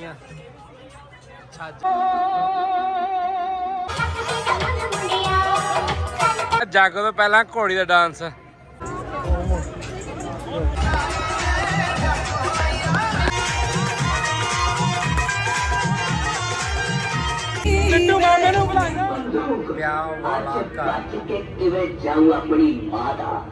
ਭਾਜੀਆਂ ਛੱਜ। ਜਾਗੋ ਤੋਂ ਪਹਿਲਾਂ ਘੋੜੀ ਦਾ ਡਾਂਸ ਮਿੰਟੂ ਮਾਮੇ ਨੂੰ ਬੁਲਾਇਆ ਵਿਆਹ ਵਾਲਾ ਘਰ। ਆਪਣੀ ਮਾਂ ਦਾ?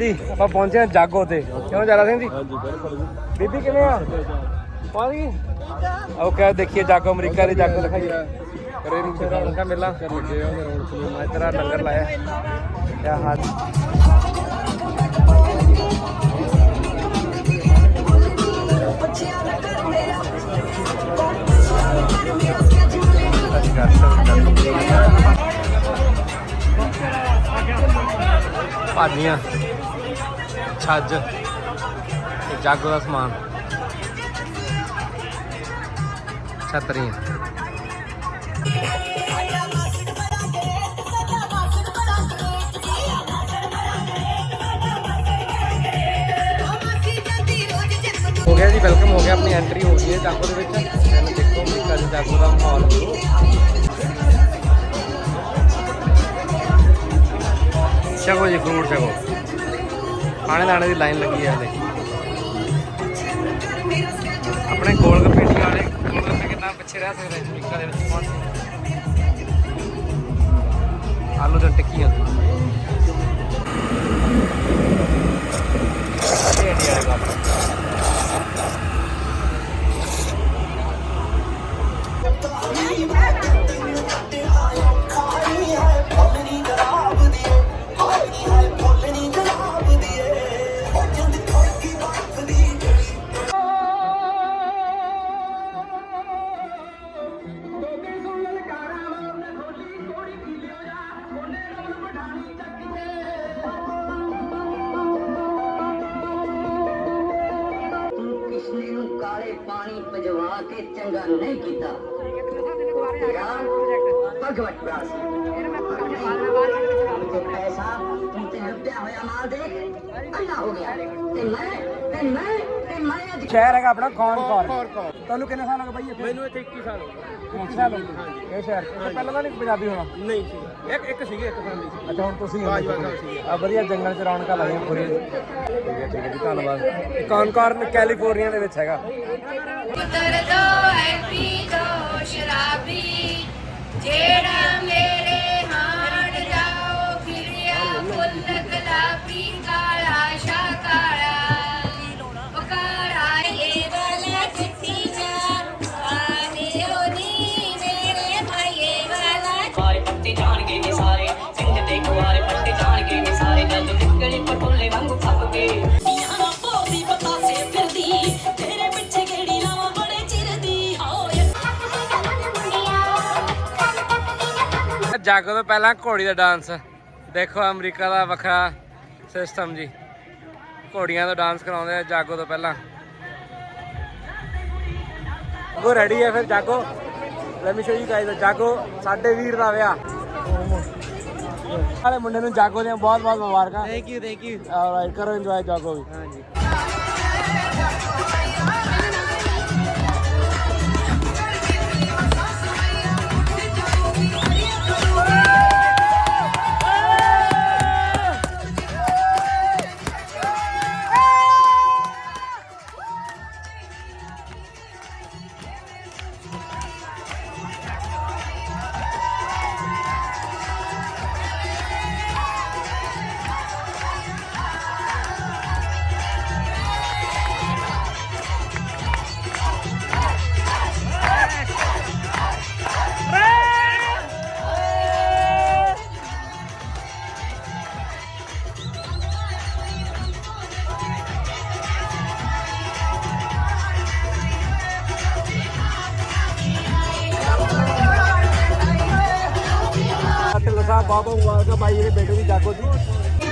ਹਾਂਜੀ ਆਪਾਂ ਪਹੁੰਚੇ ਹਾਂ ਜਾਗੋ ਤੇ। ਕਿਉਂ ਜਾਰਾ ਸਿੰਘ ਜੀ? ਹਾਂਜੀ ਬਿਲਕੁਲ ਬੀਬੀ ਕਿਵੇਂ ਆ? ਪਹੁੰਚ ਗਈ? ਓਕੇ ਦੇਖੀਏ ਜਾਗੋ ਅਮਰੀਕਾ ਦੀ ਜਾਗੋ ਦਿਖਾਈਏ ਕਰੇ ਨੂੰ ਤੇਰਾ ਰੌਣਕਾਂ ਮੇਲਾ? ਕਰ ਲੱਗੇ ਆ ਰੌਣਕ ਅੱਜ ਤੇਰਾ ਲੰਗਰ ਲਾਇਆ। ਕਿਆ ਹਾਲ? ਭਾਜੀਆਂ ਛੱਜ ਤੇ ਜਾਗੋ ਦਾ ਸਮਾਨ ਛਤਰੀਆਂ ਹੋ ਗਿਆ ਜੀ ਵੈਲਕਮ ਹੋ ਗਿਆ ਆਪਣੀ ਐਂਟਰੀ ਹੋ ਗਈ ਹੈ ਜਾਗੋ ਦੇ ਵਿੱਚ। ਐਨ ਦੇਖੋ ਵੀ ਕੱਲ ਜਾਗੋ ਦਾ ਮਾਹੌਲ ਛਕੋ ਜੀ ਫਰੂਟ ਛਕੋ ਖਾਣੇ ਦਾਣੇ ਦੀ ਲਾਈਨ ਲੱਗੀ ਹੈ ਹਲੇ। ਆਪਣੇ ਗੋਲ ਗੱਪੇ ਟੀ ਵਾਲੇ ਗੋਲ ਗੱਪੇ ਕਿੰਨਾ ਪਿੱਛੇ ਰਹਿ ਸਕਦੇ ਅਮਰੀਕਾ ਦੇ ਵਿੱਚ ਪਹੁੰਚ ਆਲੂ ਦੀਆਂ ਟਿੱਕੀਆਂ। ਭਜਵਾ ਕੇ ਚੰਗਾ ਨਹੀਂ ਕੀਤਾ। ਤੇਰਾ ਭਗਵਤ ਦਾਸ ਤੇ ਪੈਸਾ ਤੂੰ ਤੇ ਲੁੱਟਿਆ ਹੋਇਆ ਮਾਲ ਦੇਖ। ਅੰਨਾ ਹੋ ਗਿਆ। ਤੇ ਮੈਂ ਤੇ ਮੈਂ ਤੇ ਮੈਂ ਅੱਜ ਸ਼ਹਿਰ ਹੈਗਾ ਆਪਣਾ ਕੌਣ ਕੌਰ? ਤੁਹਾਨੂੰ ਕਿੰਨੇ ਸਾਲ ਹੋ ਗਏ ਬਾਈ ਇੱਥੇ? ਮੈਨੂੰ ਇੱਥੇ 21 ਸਾਲ ਹੋ ਗਏ। 21 ਸਾਲ ਹੋ ਗਏ। ਇਹ ਸ਼ਹਿਰ ਤੇ ਪਹਿਲਾਂ ਤਾਂ ਨਹੀਂ ਪੰਜਾਬੀ ਹੋਣਾ? ਨਹੀਂ ਸੀ। ਇੱਕ ਇੱਕ ਸੀਗੇ ਇੱਕ ਫੈਮਿਲੀ ਸੀ। ਅੱਛਾ ਹੁਣ ਤੁਸੀਂ ਬਾਜ ਬਾਜ ਸਾਹਿਬ ਸੀਗੇ। ਆ ਵਧੀਆ ਜੰਗਲ ਚ ਰੌਣਕਾਂ ਲਾਈਆਂ ਪੂਰੀ ਠੀਕ ਹੈ ਠੀਕ ਹੈ ਜੀ ਧੰਨਵਾਦ। ਕੌਣ ਕੈਲੀਫੋਰਨੀਆ ਦੇ ਵਿੱਚ ਹੈਗਾ? ਪੁੱਤਰ ਦੋ ਹੈ ਪੀ ਦੋ ਸ਼ਰਾਬੀ ਜਿਹੜਾ ਮੇਰੇ ਜਾਗੋ ਤੋਂ ਪਹਿਲਾਂ ਘੋੜੀ ਦਾ ਡਾਂਸ ਦੇਖੋ ਅਮਰੀਕਾ ਦਾ ਵੱਖਰਾ ਸਿਸਟਮ ਜੀ। ਘੋੜੀਆਂ ਦਾ ਡਾਂਸ ਕਰਾਉਂਦੇ ਆ ਜਾਗੋ ਤੋਂ ਪਹਿਲਾਂ। ਜਾਗੋ ਰੈਡੀ ਹੈ ਫਿਰ ਜਾਗੋ। Let me show you guys ਜਾਗੋ। ਸਾਡੇ ਵੀਰ ਦਾ ਵਿਆਹ। ਵਾਲੇ ਮੁੰਡੇ ਨੂੰ ਜਾਗੋ ਦੀਆਂ ਬਹੁਤ ਬਹੁਤ ਮੁਬਾਰਕਾਂ। Thank you thank you alright ਕਰੋ ਇੰਜੋਏ ਜਾਗੋ ਵੀ। ਹਾਂਜੀ। ਬਹੁਤ ਬਹੁਤ ਮੁਬਾਰਕਾਂ ਬਾਈ ਇਹਦੇ ਬੇਟੇ ਦੀ ਜਾਗੋ ਦੀ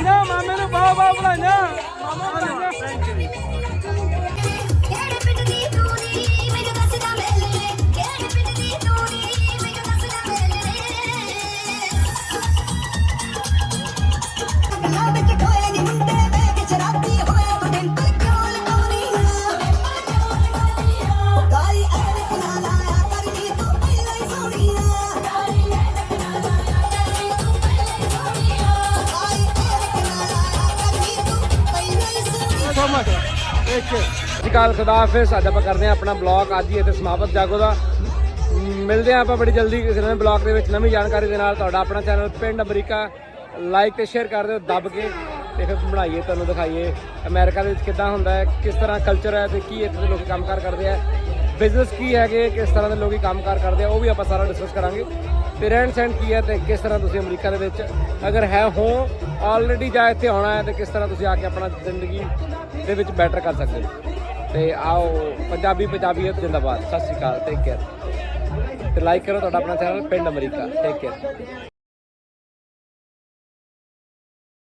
ਮਾਮੇ ਨੂੰ ਮਾਮੇ ਨੂੰ ਬਾਹ ਬਾਹ ਬੁਲਾਈਆਂ ਮਾਮਾ ਬੁਲਾਈਆਂ ਅਕਾਲ, ਖੁਦਾ ਹਾਫਿਜ਼। ਅੱਜ ਆਪਾਂ ਕਰਦੇ ਹਾਂ ਆਪਣਾ ਬਲੌਗ। ਅੱਜ ਹੀ ਇੱਥੇ ਸਮਾਪਤ ਜਾਗੋ ਦਾ। ਮਿਲਦੇ ਹਾਂ ਆਪਾਂ ਬੜੀ ਜਲਦੀ ਕਿਸੇ ਨਵੇਂ ਬਲੌਗ ਦੇ ਵਿੱਚ। ਨਵੀਂ ਜਾਣਕਾਰੀ ਦੇ ਨਾਲ ਤੁਹਾਡਾ ਆਪਣਾ ਚੈਨਲ ਪਿੰਡ ਅਮਰੀਕਾ। ਲਾਈਕ ਤੇ ਸ਼ੇਅਰ ਕਰ ਦਿਓ, ਦੱਬ ਕੇ। ਤੇ ਫਿਰ ਬਣਾਈਏ, ਤੁਹਾਨੂੰ ਦਿਖਾਈਏ। ਅਮਰੀਕਾ ਦੇ ਵਿੱਚ ਕਿੱਦਾਂ ਹੁੰਦਾ ਹੈ, ਕਿਸ ਤਰ੍ਹਾਂ ਕਲਚਰ ਹੈ ਤੇ ਕੀ ਇੱਥੇ ਦੇ ਲੋਕ ਕੰਮਕਾਰ ਕਰਦੇ ਆ। ਬਿਜ਼ਨਸ ਕੀ ਹੈਗੇ, ਕਿਸ ਤਰ੍ਹਾਂ ਦੇ ਲੋਕੀ ਕੰਮਕਾਰ ਕਰਦੇ ਆ, ਉਹ ਵੀ ਆਪਾਂ ਸਾਰਾ ਡਿਸਕਸ ਕਰਾਂਗੇ। ਤੇ ਰਹਿਣ ਸਹਿਣ ਕੀ ਹੈ ਤੇ ਕਿਸ ਤਰ੍ਹਾਂ ਤੁਸੀਂ ਅਮਰੀਕਾ ਦੇ ਵਿੱਚ ਅਗਰ ਹੈ ਹੋ ਆਲਰੇਡੀ ਜਾਂ ਇੱਥੇ ਆਉਣਾ ਹੈ ਤੇ ਕਿਸ ਤਰ੍ਹਾਂ ਤੁਸੀਂ ਆ ਕੇ ਆਪਣਾ ਜ਼ਿੰਦਗੀ ਦੇ ਵਿੱਚ ਬੈਟਰ ਕਰ ਸਕਦੇ ਹੋ? ਤੇ ਆਓ, ਪੰਜਾਬੀ ਪੰਜਾਬੀਅਤ ਜਿੰਦਾਬਾਦ। ਸਤਿ ਸ਼੍ਰੀ ਅਕਾਲ ਟੇਕ ਕੇਅਰ ਤੇ ਲਾਈਕ ਕਰੋ ਤੁਹਾਡਾ ਆਪਣਾ ਚੈਨਲ ਪਿੰਡ ਅਮਰੀਕਾ ਟੇਕ ਕੇਅਰ